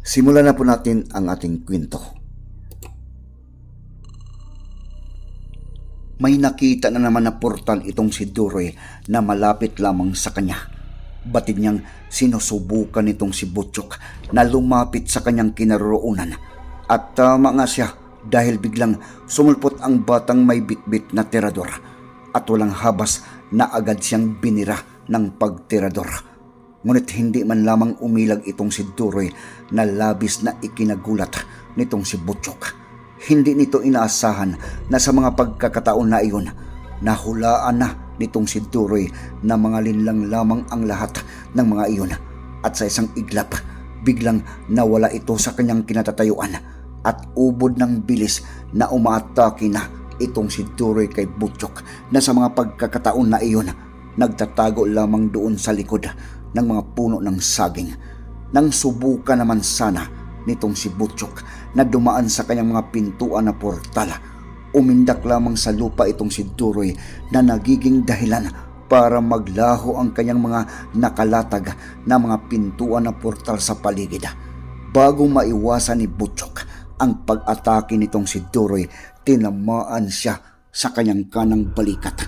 Simulan na po natin ang ating kwento. May nakita na naman na portal itong si Duroy na malapit lamang sa kanya. Batid niyang sinusubukan itong si Butchok na lumapit sa kanyang kinaroroonan. At tama nga siya dahil biglang sumulpot ang batang may bitbit na tirador at walang habas na agad siyang binira ng pagtirador. Ngunit hindi man lamang umilag itong si Duroy na labis na ikinagulat nitong si Butchok. Hindi nito inaasahan na sa mga pagkakataon na iyon, nahulaan na nitong si Duroy na mga linlang lamang ang lahat ng mga iyon. At sa isang iglap, biglang nawala ito sa kanyang kinatatayuan at ubod ng bilis na umaatake na itong si Duroy kay Butchok na sa mga pagkakataon na iyon, nagtatago lamang doon sa likod ng mga puno ng saging. Nang subukan naman sana nitong si Butchok na dumaan sa kanyang mga pintuan na portal. Umindak lamang sa lupa itong si Duroy na nagiging dahilan para maglaho ang kanyang mga nakalatag na mga pintuan na portal sa paligid. Bago maiwasan ni Butchok ang pag-atake nitong si Duroy, tinamaan siya sa kanyang kanang balikat.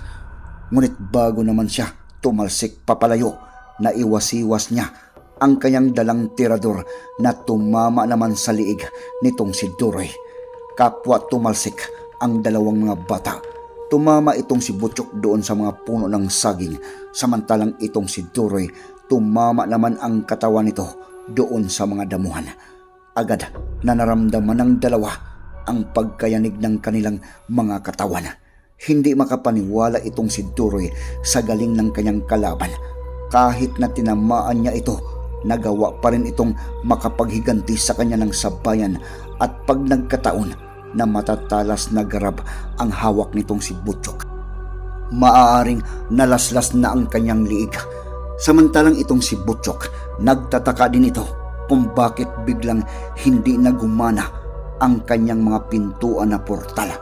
Ngunit bago naman siya tumalsik papalayo, naiwasiwas niya ang kanyang dalang tirador na tumama naman sa liig nitong si Duroy. Kapwa tumalsik ang dalawang mga bata. Tumama itong si Butchok doon sa mga puno ng saging, samantalang itong si Duroy tumama naman ang katawan nito doon sa mga damuhan. Agad na naramdaman ng dalawa ang pagkayanig ng kanilang mga katawan. Hindi makapaniwala itong si Duroy sa galing ng kanyang kalaban. Kahit na tinamaan niya ito, nagawa pa rin itong makapaghiganti sa kanya ng sabayan at pag nagkataon na matatalas na garab ang hawak nitong si Butchok. Maaaring nalaslas na ang kanyang liig. Samantalang itong si Butchok, nagtataka din ito kung bakit biglang hindi na gumana ang kanyang mga pintuan na portal.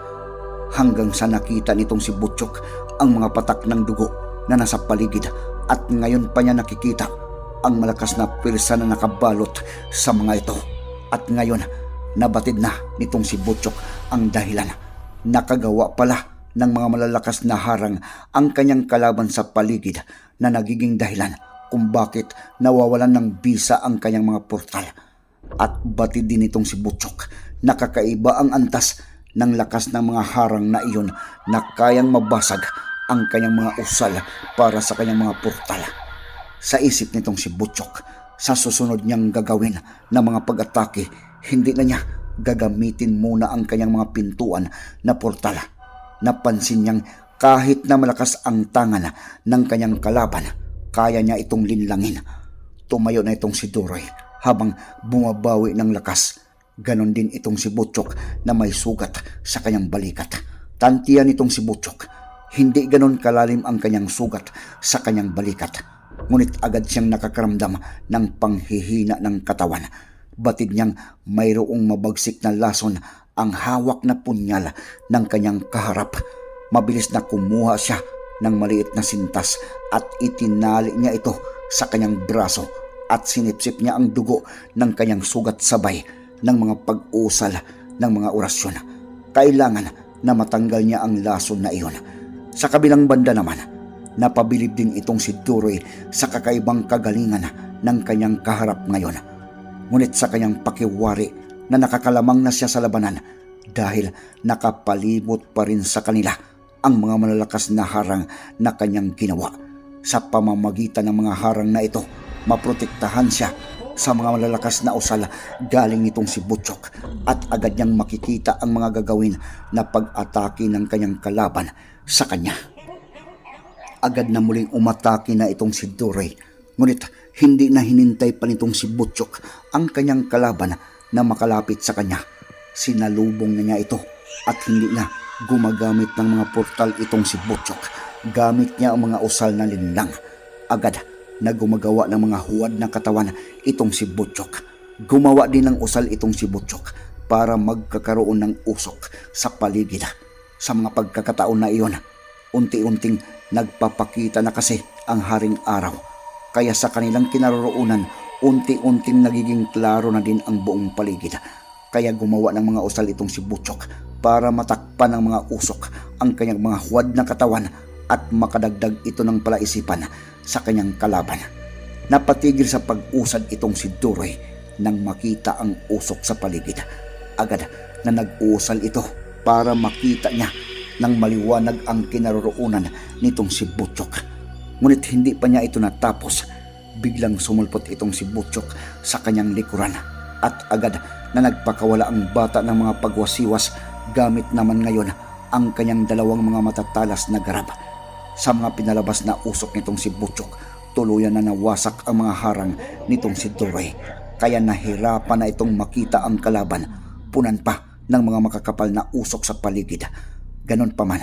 Hanggang sa nakita nitong si Butchok ang mga patak ng dugo na nasa paligid at ngayon pa niya nakikita ang malakas na pirsa na nakabalot sa mga ito. At ngayon, nabatid na nitong si Butchok ang dahilan. Nakagawa pala ng mga malalakas na harang ang kanyang kalaban sa paligid na nagiging dahilan kung bakit nawawalan ng bisa ang kanyang mga portal. At batid din itong si Butchok, nakakaiba ang antas ng lakas ng mga harang na iyon na kayang mabasag ang kanyang mga usal para sa kanyang mga portal sa isip nitong si Butchok sa susunod niyang gagawin na mga pag-atake, hindi na niya gagamitin muna ang kanyang mga pintuan na portal. Napansin niyang kahit na malakas ang tangan ng kanyang kalaban, kaya niya itong linlangin. Tumayo na itong si Duroy habang bumabawi ng lakas. Ganon din itong si Butchok na may sugat sa kanyang balikat. Tantiyan itong si Butchok. Hindi ganon kalalim ang kanyang sugat sa kanyang balikat ngunit agad siyang nakakaramdam ng panghihina ng katawan. Batid niyang mayroong mabagsik na lason ang hawak na punyal ng kanyang kaharap. Mabilis na kumuha siya ng maliit na sintas at itinali niya ito sa kanyang braso at sinipsip niya ang dugo ng kanyang sugat sabay ng mga pag-usal ng mga orasyon. Kailangan na matanggal niya ang lason na iyon. Sa kabilang banda naman, Napabilib din itong si Duroy sa kakaibang kagalingan ng kanyang kaharap ngayon. Ngunit sa kanyang pakiwari na nakakalamang na siya sa labanan, dahil nakapalibot pa rin sa kanila ang mga malalakas na harang na kanyang ginawa. Sa pamamagitan ng mga harang na ito, maprotektahan siya sa mga malalakas na usal galing nitong si Butchok at agad niyang makikita ang mga gagawin na pag-atake ng kanyang kalaban sa kanya. Agad na muling umatake na itong si Duray. Ngunit hindi na hinintay pa nitong si Butchok ang kanyang kalaban na makalapit sa kanya. Sinalubong na niya ito at hindi na gumagamit ng mga portal itong si Butchok. Gamit niya ang mga usal na linlang. Agad na gumagawa ng mga huwad na katawan itong si Butchok. Gumawa din ng usal itong si Butchok para magkakaroon ng usok sa paligid. Sa mga pagkakataon na iyon, unti-unting nagpapakita na kasi ang haring araw. Kaya sa kanilang kinaroroonan, unti-unting nagiging klaro na din ang buong paligid. Kaya gumawa ng mga usal itong si Butchok para matakpan ng mga usok ang kanyang mga huwad na katawan at makadagdag ito ng palaisipan sa kanyang kalaban. Napatigil sa pag-usad itong si Duroy nang makita ang usok sa paligid. Agad na nag-usal ito para makita niya nang maliwanag ang kinaroroonan nitong si Butchok. Ngunit hindi pa niya ito natapos. Biglang sumulpot itong si Butchok sa kanyang likuran at agad na nagpakawala ang bata ng mga pagwasiwas gamit naman ngayon ang kanyang dalawang mga matatalas na garab. Sa mga pinalabas na usok nitong si Butchok, tuluyan na nawasak ang mga harang nitong si Duroy. Kaya nahirapan na itong makita ang kalaban, punan pa ng mga makakapal na usok sa paligid. Ganon pa man,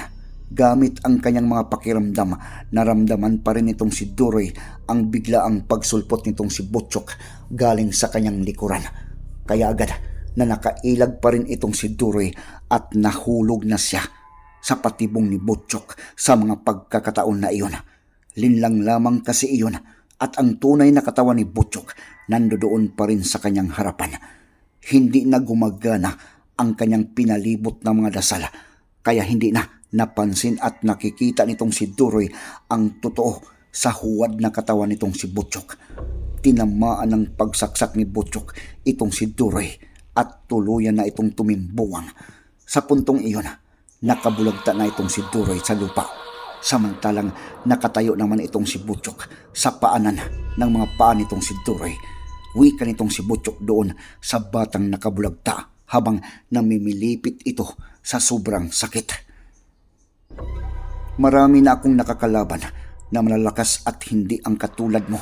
gamit ang kanyang mga pakiramdam, naramdaman pa rin itong si Duroy ang biglaang pagsulpot nitong si Butchok galing sa kanyang likuran. Kaya agad na nakailag pa rin itong si Duroy at nahulog na siya sa patibong ni Butchok sa mga pagkakataon na iyon. Linlang lamang kasi iyon at ang tunay na katawan ni Butchok nandoon pa rin sa kanyang harapan. Hindi na gumagana ang kanyang pinalibot ng mga dasal kaya hindi na napansin at nakikita nitong si Duroy ang totoo sa huwad na katawan nitong si Butchok. Tinamaan ng pagsaksak ni Butchok itong si Duroy at tuluyan na itong tumimbuwang. Sa puntong iyon, nakabulagta na itong si Duroy sa lupa. Samantalang nakatayo naman itong si Butchok sa paanan ng mga paa nitong si Duroy. Wika nitong si Butchok doon sa batang nakabulagta habang namimilipit ito sa sobrang sakit. Marami na akong nakakalaban na malalakas at hindi ang katulad mo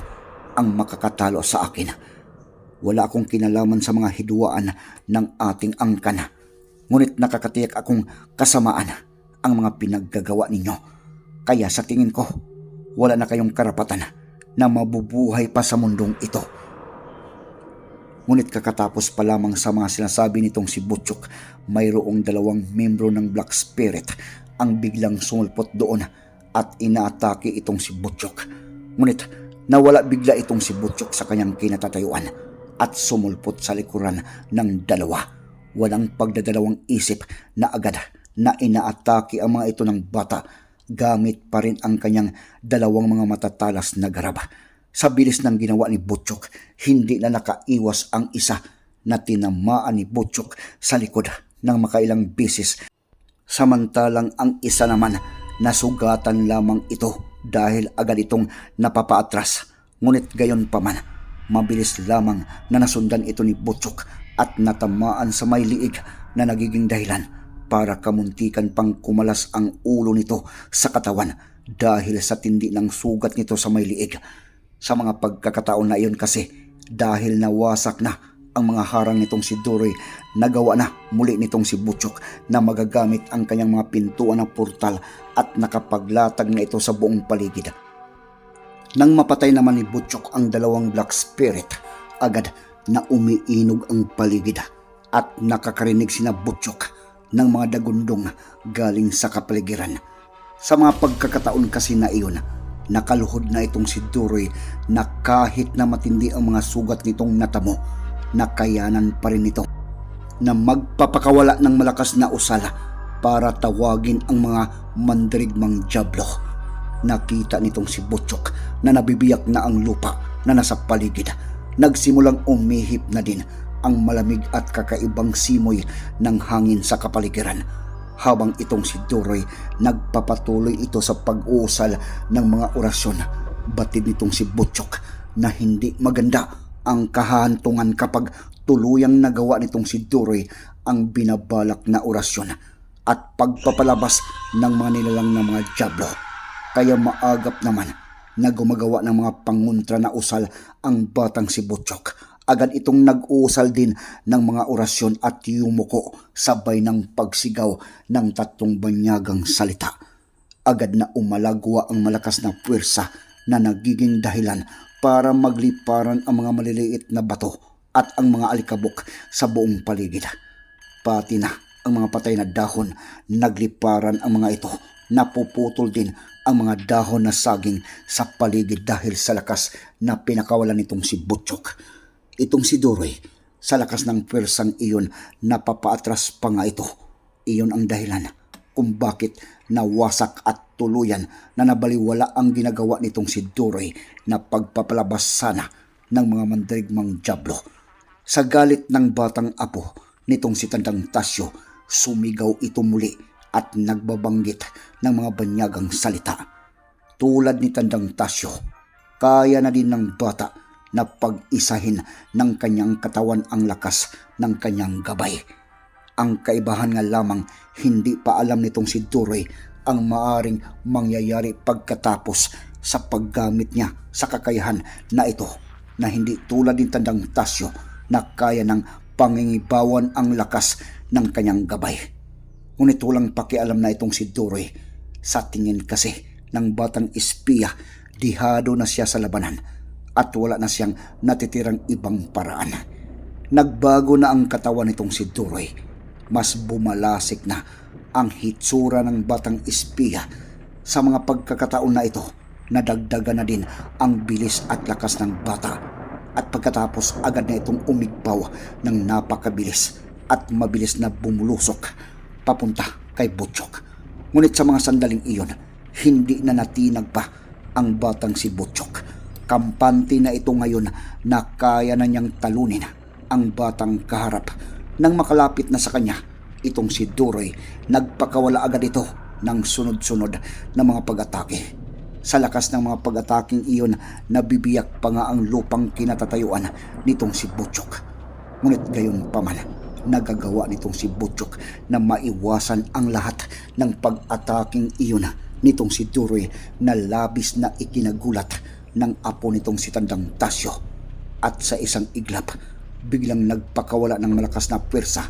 ang makakatalo sa akin. Wala akong kinalaman sa mga hiduaan ng ating angkan. Ngunit nakakatiyak akong kasamaan ang mga pinaggagawa ninyo. Kaya sa tingin ko, wala na kayong karapatan na mabubuhay pa sa mundong ito. Ngunit kakatapos pa lamang sa mga sinasabi nitong si Butchok, mayroong dalawang membro ng Black Spirit ang biglang sumulpot doon at inaatake itong si Butchok. Ngunit nawala bigla itong si Butchok sa kanyang kinatatayuan at sumulpot sa likuran ng dalawa. Walang pagdadalawang isip na agad na inaatake ang mga ito ng bata gamit pa rin ang kanyang dalawang mga matatalas na garab. Sa bilis ng ginawa ni Butchok, hindi na nakaiwas ang isa na tinamaan ni Butchok sa likod ng makailang bisis. Samantalang ang isa naman nasugatan lamang ito dahil agad itong napapaatras. Ngunit gayon pa man, mabilis lamang na nasundan ito ni Butchok at natamaan sa may liig na nagiging dahilan para kamuntikan pang kumalas ang ulo nito sa katawan dahil sa tindi ng sugat nito sa may liig. Sa mga pagkakataon na iyon kasi dahil nawasak na ang mga harang nitong si Duroy, nagawa na muli nitong si Butchok na magagamit ang kanyang mga pintuan ng portal at nakapaglatag na ito sa buong paligid. Nang mapatay naman ni Butchok ang dalawang Black Spirit, agad na umiinog ang paligid at nakakarinig sina Butchok ng mga dagundong galing sa kapaligiran. Sa mga pagkakataon kasi na iyon, nakaluhod na itong si Duroy na kahit na matindi ang mga sugat nitong natamo, nakayanan pa rin ito na magpapakawala ng malakas na usala para tawagin ang mga mandirigmang jablo. Nakita nitong si Butchok na nabibiyak na ang lupa na nasa paligid. Nagsimulang umihip na din ang malamig at kakaibang simoy ng hangin sa kapaligiran. Habang itong si Duroy nagpapatuloy ito sa pag-uusal ng mga orasyon, batid nitong si Butchok na hindi maganda ang kahantungan kapag tuluyang nagawa nitong si Duroy ang binabalak na orasyon at pagpapalabas ng mga nilalang ng mga Diablo. Kaya maagap naman na gumagawa ng mga panguntra na usal ang batang si Butchok. Agad itong nag-uusal din ng mga orasyon at yumuko sabay ng pagsigaw ng tatlong banyagang salita. Agad na umalagwa ang malakas na puwersa na nagiging dahilan para magliparan ang mga maliliit na bato at ang mga alikabok sa buong paligid. Pati na ang mga patay na dahon, nagliparan ang mga ito. Napuputol din ang mga dahon na saging sa paligid dahil sa lakas na pinakawalan nitong si Butchok. Itong si Duroy, sa lakas ng pwersang iyon, napapaatras pa nga ito. Iyon ang dahilan kung bakit nawasak at tuluyan na nabaliwala ang ginagawa nitong si Duroy na pagpapalabas sana ng mga mandirigmang Diablo. Sa galit ng batang apo nitong si Tandang Tasyo, sumigaw ito muli at nagbabanggit ng mga banyagang salita. Tulad ni Tandang Tasyo, kaya na din ng bata na pag-isahin ng kanyang katawan ang lakas ng kanyang gabay. Ang kaibahan nga lamang hindi pa alam nitong si Duroy ang maaring mangyayari pagkatapos sa paggamit niya sa kakayahan na ito na hindi tulad ng tandang Tasyo na kaya ng pangingibawan ang lakas ng kanyang gabay. Ngunit walang pakialam na itong si Duroy. Sa tingin kasi ng batang espiya, dihado na siya sa labanan at wala na siyang natitirang ibang paraan. Nagbago na ang katawan nitong si Duroy. Mas bumalasik na ang hitsura ng batang espiya sa mga pagkakataon na ito. Nadagdagan na din ang bilis at lakas ng bata at pagkatapos agad na itong umigpaw ng napakabilis at mabilis na bumulusok papunta kay Butchok. Ngunit sa mga sandaling iyon, hindi na natinag pa ang batang si Butchok Kampante na ito ngayon na kaya na niyang talunin ang batang kaharap. Nang makalapit na sa kanya, itong si Duroy, nagpakawala agad ito ng sunod-sunod na mga pag-atake. Sa lakas ng mga pag-ataking iyon, nabibiyak pa nga ang lupang kinatatayuan nitong si Butchok. Ngunit gayon pa man, nagagawa nitong si Butchok na maiwasan ang lahat ng pag-ataking iyon nitong si Duroy na labis na ikinagulat ng apo nitong si Tandang Tasyo at sa isang iglap biglang nagpakawala ng malakas na pwersa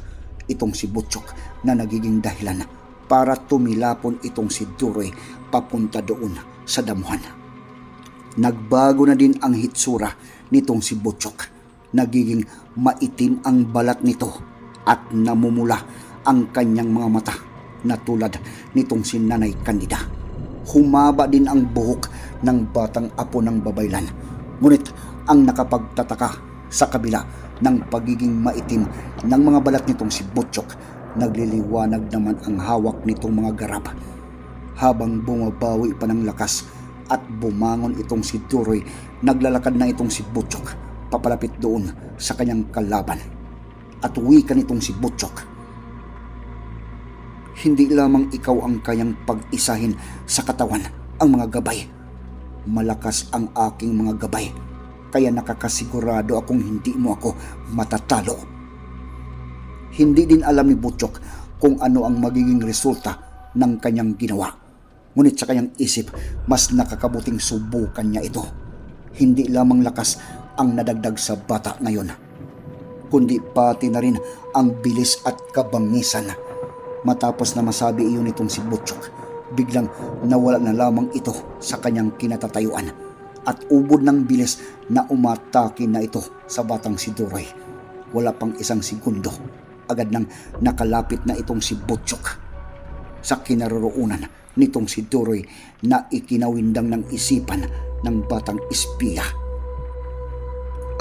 itong si Butchok na nagiging dahilan para tumilapon itong si Duroy papunta doon sa damuhan. Nagbago na din ang hitsura nitong si Butchok. Nagiging maitim ang balat nito at namumula ang kanyang mga mata na tulad nitong si Nanay Candida. Humaba din ang buhok ng batang apo ng babaylan. Ngunit ang nakapagtataka sa kabila ng pagiging maitim ng mga balat nitong si Butchok, nagliliwanag naman ang hawak nitong mga garap. Habang bumabawi pa ng lakas at bumangon itong si Duroy, naglalakad na itong si Butchok papalapit doon sa kanyang kalaban. At uwi ka nitong si Butchok. Hindi lamang ikaw ang kayang pag-isahin sa katawan ang mga gabay malakas ang aking mga gabay. Kaya nakakasigurado akong hindi mo ako matatalo. Hindi din alam ni Butchok kung ano ang magiging resulta ng kanyang ginawa. Ngunit sa kanyang isip, mas nakakabuting subukan niya ito. Hindi lamang lakas ang nadagdag sa bata ngayon, kundi pati na rin ang bilis at kabangisan. Matapos na masabi iyon nitong si Butchok, biglang nawala na lamang ito sa kanyang kinatatayuan at ubod ng bilis na umatake na ito sa batang si Duroy. Wala pang isang segundo, agad nang nakalapit na itong si Butchok sa kinaroroonan nitong si Duroy na ikinawindang ng isipan ng batang espiya.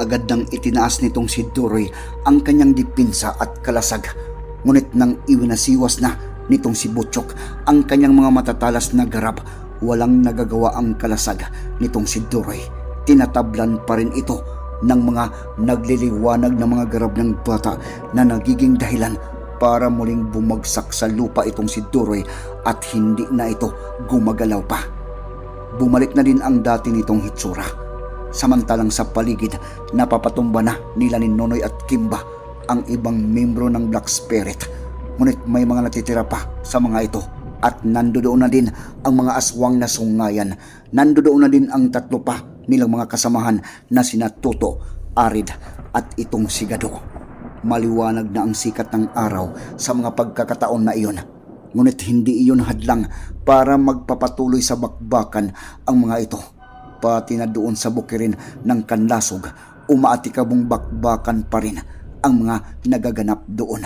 Agad nang itinaas nitong si Duroy ang kanyang dipinsa at kalasag, ngunit nang iwinasiwas na nitong si Butchok ang kanyang mga matatalas na garab. Walang nagagawa ang kalasag nitong si Duroy. Tinatablan pa rin ito ng mga nagliliwanag na mga garab ng bata na nagiging dahilan para muling bumagsak sa lupa itong si Duroy at hindi na ito gumagalaw pa. Bumalik na din ang dati nitong hitsura. Samantalang sa paligid, napapatumba na nila ni Nonoy at Kimba ang ibang membro ng Black Spirit. Ngunit may mga natitira pa sa mga ito at nandoon na din ang mga aswang na sungayan. Nandoon na din ang tatlo pa nilang mga kasamahan na sina Toto, Arid at itong Sigado. Maliwanag na ang sikat ng araw sa mga pagkakataon na iyon. Ngunit hindi iyon hadlang para magpapatuloy sa bakbakan ang mga ito. Pati na doon sa bukirin ng kanlasog, umaatikabong bakbakan pa rin ang mga nagaganap doon.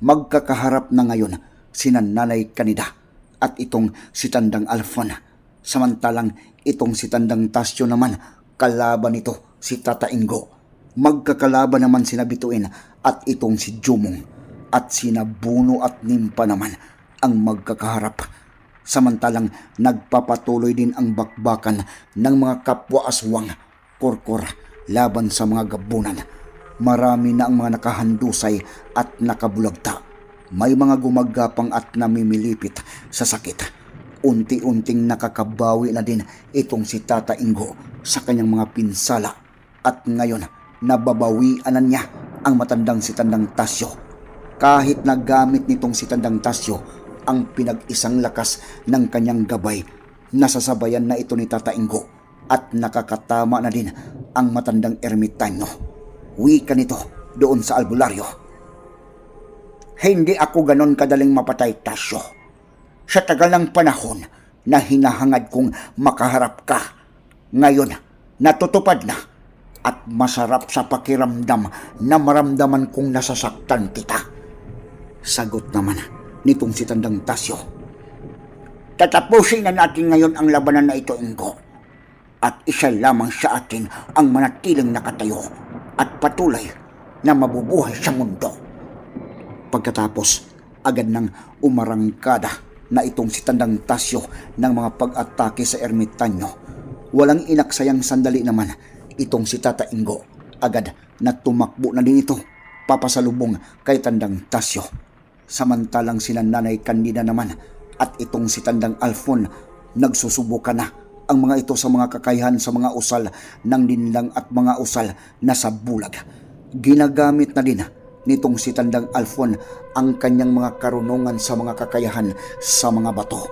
Magkakaharap na ngayon sina Nanay Kanida at itong si Tandang Alfon. Samantalang itong si Tandang Tasyo naman, kalaban nito si Tata Ingo. Magkakalaban naman sina Bituin at itong si Jumong at sina Buno at Nimpa naman ang magkakaharap. Samantalang nagpapatuloy din ang bakbakan ng mga kapwa aswang, korkor, laban sa mga gabunan. Marami na ang mga nakahandusay at nakabulagta. May mga gumagapang at namimilipit sa sakit. Unti-unting nakakabawi na din itong si Tata Ingo sa kanyang mga pinsala at ngayon nababawian na niya ang matandang si Tandang Tasyo. Kahit na gamit nitong si Tandang Tasyo ang pinag-isang lakas ng kanyang gabay, nasasabayan na ito ni Tata Ingo at nakakatama na din ang matandang ermitanyo. Wika nito doon sa albularyo. Hindi ako ganon kadaling mapatay, Tasyo. Sa tagal ng panahon na hinahangad kong makaharap ka, ngayon natutupad na at masarap sa pakiramdam na maramdaman kong nasasaktan kita. Sagot naman nitong si Tandang Tasyo. Tatapusin na natin ngayon ang labanan na ito, Ingo. At isa lamang sa atin ang manatiling nakatayo at patuloy na mabubuhay sa mundo. Pagkatapos, agad nang umarangkada na itong si Tandang Tasyo ng mga pag-atake sa ermitanyo. Walang inaksayang sandali naman itong si Tata Ingo. Agad na tumakbo na din ito papasalubong kay Tandang Tasyo. Samantalang sina Nanay Candida naman at itong si Tandang Alfon nagsusubukan na ang mga ito sa mga kakayahan sa mga usal ng linlang at mga usal na sa bulag. Ginagamit na din nitong si Tandang Alfon ang kanyang mga karunungan sa mga kakayahan sa mga bato.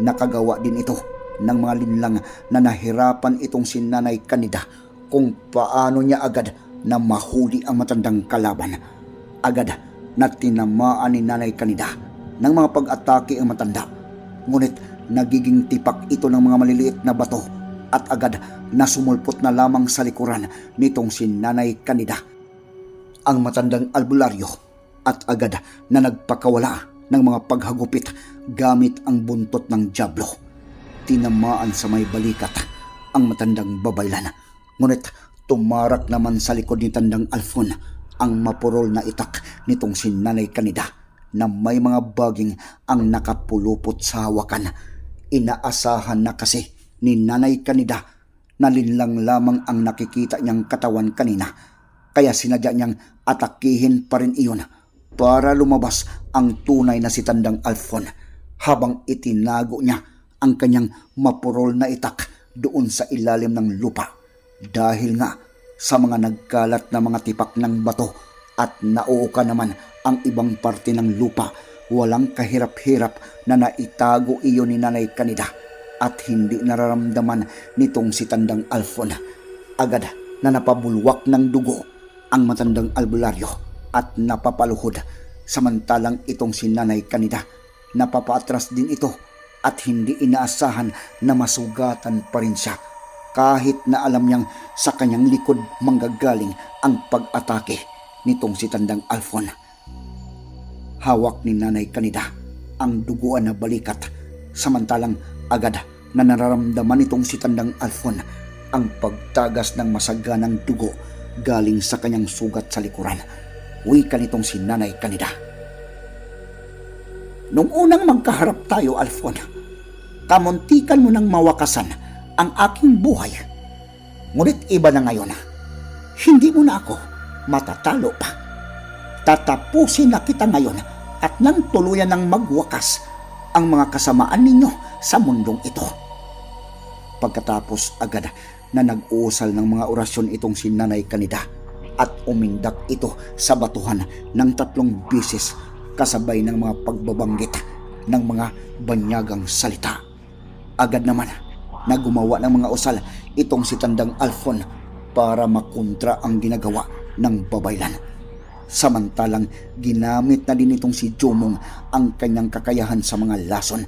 Nakagawa din ito ng mga linlang na nahirapan itong si Nanay Kanida kung paano niya agad na mahuli ang matandang kalaban. Agad na tinamaan ni Nanay Kanida ng mga pag-atake ang matanda. Ngunit nagiging tipak ito ng mga maliliit na bato at agad na sumulpot na lamang sa likuran nitong si Nanay Kanida. Ang matandang albularyo at agad na nagpakawala ng mga paghagupit gamit ang buntot ng Diablo. Tinamaan sa may balikat ang matandang babaylan. Ngunit tumarak naman sa likod ni Tandang Alfon ang mapurol na itak nitong si Nanay Kanida na may mga baging ang nakapulupot sa hawakan. Inaasahan na kasi ni Nanay Kanida na linlang lamang ang nakikita niyang katawan kanina. Kaya sinadya niyang atakihin pa rin iyon para lumabas ang tunay na si Tandang Alfon habang itinago niya ang kanyang mapurol na itak doon sa ilalim ng lupa. Dahil nga sa mga nagkalat na mga tipak ng bato at nauuka naman ang ibang parte ng lupa, walang kahirap-hirap na naitago iyon ni Nanay Kanida at hindi nararamdaman nitong si Tandang Alfon. Agad na napabulwak ng dugo ang matandang albularyo at napapaluhod. Samantalang itong si Nanay Kanida napapaatras din ito at hindi inaasahan na masugatan pa rin siya kahit na alam niyang sa kanyang likod manggagaling ang pag-atake nitong si Tandang Alfon. Hawak ni Nanay Kanida ang duguan na balikat samantalang agad na nararamdaman nitong si Tandang Alfon ang pagtagas ng masaganang dugo galing sa kanyang sugat sa likuran. Wika nitong si Nanay Kanida. Nung unang magkaharap tayo, Alfon, kamuntikan mo nang mawakasan ang aking buhay. Ngunit iba na ngayon. hindi mo na ako matatalo pa. Tatapusin na kita ngayon at nang tuluyan ng magwakas ang mga kasamaan ninyo sa mundong ito. Pagkatapos agad na nag-uusal ng mga orasyon itong si Nanay Kanida at umindak ito sa batuhan ng tatlong bisis kasabay ng mga pagbabanggit ng mga banyagang salita. Agad naman na gumawa ng mga usal itong si Tandang Alfon para makontra ang ginagawa ng babaylan. Samantalang ginamit na din itong si Jumong ang kanyang kakayahan sa mga lason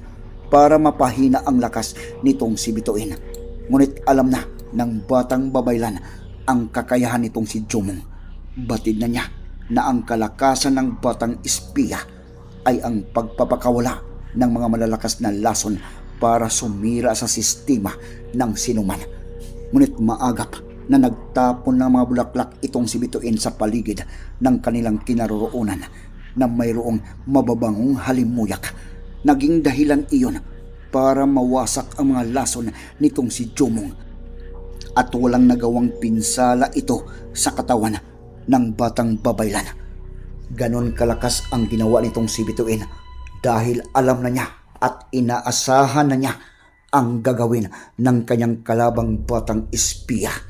para mapahina ang lakas nitong si Bituin. Ngunit alam na ng batang babaylan ang kakayahan nitong si Jumong. Batid na niya na ang kalakasan ng batang espiya ay ang pagpapakawala ng mga malalakas na lason para sumira sa sistema ng sinuman. Ngunit maagap na nagtapon ng mga bulaklak itong si Bituin sa paligid ng kanilang kinaroroonan na mayroong mababangong halimuyak. Naging dahilan iyon para mawasak ang mga lason nitong si Jumong at walang nagawang pinsala ito sa katawan ng batang babaylan. Ganon kalakas ang ginawa nitong si Bituin dahil alam na niya at inaasahan na niya ang gagawin ng kanyang kalabang batang espiya.